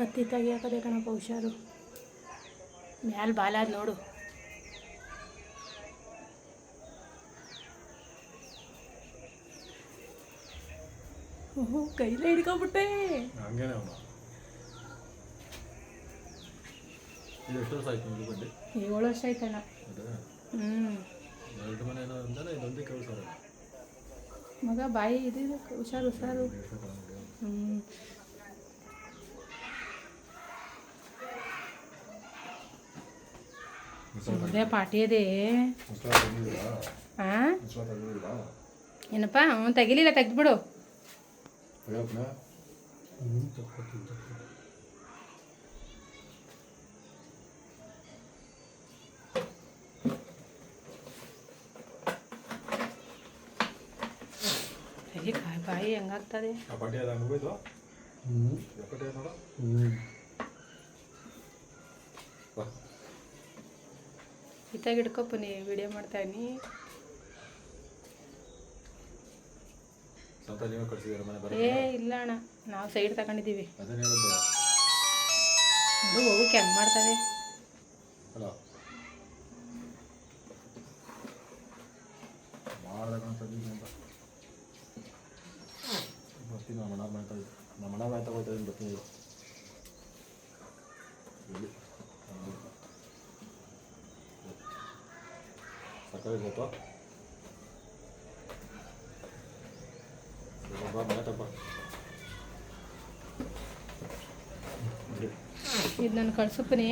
ಕತ್ತಿ ತೆಗಿಯಾಕದೆ ಕಣಪ್ಪ ಹುಷಾರು. ಮ್ಯಾಲ ಬಾಲಾದ ನೋಡು. ಕೈಲೆ ಕೈಲೇ ಹಿಡ್ಕೊಬಿಟ್ಟೆ ಏಳು ವರ್ಷ ಆಯ್ತಣ್ಣ ಹ್ಞೂ ಮಗ ಬಾಯಿ ಇದೆ ಇದು, ಹುಷಾರು ಹುಷಾರು. ಹ್ಞೂ ಸುಮ್ಮನೆ ಪಾಟಿ ಅದೇ ಹಾಂ ಏನಪ್ಪ ಅವ್ನು ತೆಗಿಲಿಲ್ಲ ತೆಗ್ದ್ಬಿಡು ತೆಗಿ ಬಾಯಿ ಬಾಯಿ ಹೆಂಗಾಗ್ತದೆ ಆ ಇತ್ತಾಗ ಹಿಡ್ಕೊಪ್ಪನಿ ವಿಡಿಯೋ ಮಾಡ್ತಾಯಿನಿ ಮನೆ ಬರ ಏ ಇಲ್ಲ ಅಣ್ಣ. ನಾವು ಸೈಡ್ ತಗೊಂಡಿದ್ದೀವಿ. ಅದು ಹೋಗಕ್ಕೆ ಹೆಂಗೆ ಮಾಡ್ತಾವೆ? ಬರ್ತೀನಿ ನಮ್ಮ ಮಾಡ್ತಾ ಮಾಡ್ತಾ ಹೋಗ್ತಾ ಇದ್ದೀನಿ ಬರ್ತೀನಿ. ಮನೆ ತಪ್ಪ ಇದು ನಾನು ಕಳ್ಸಪ್ಪನಿ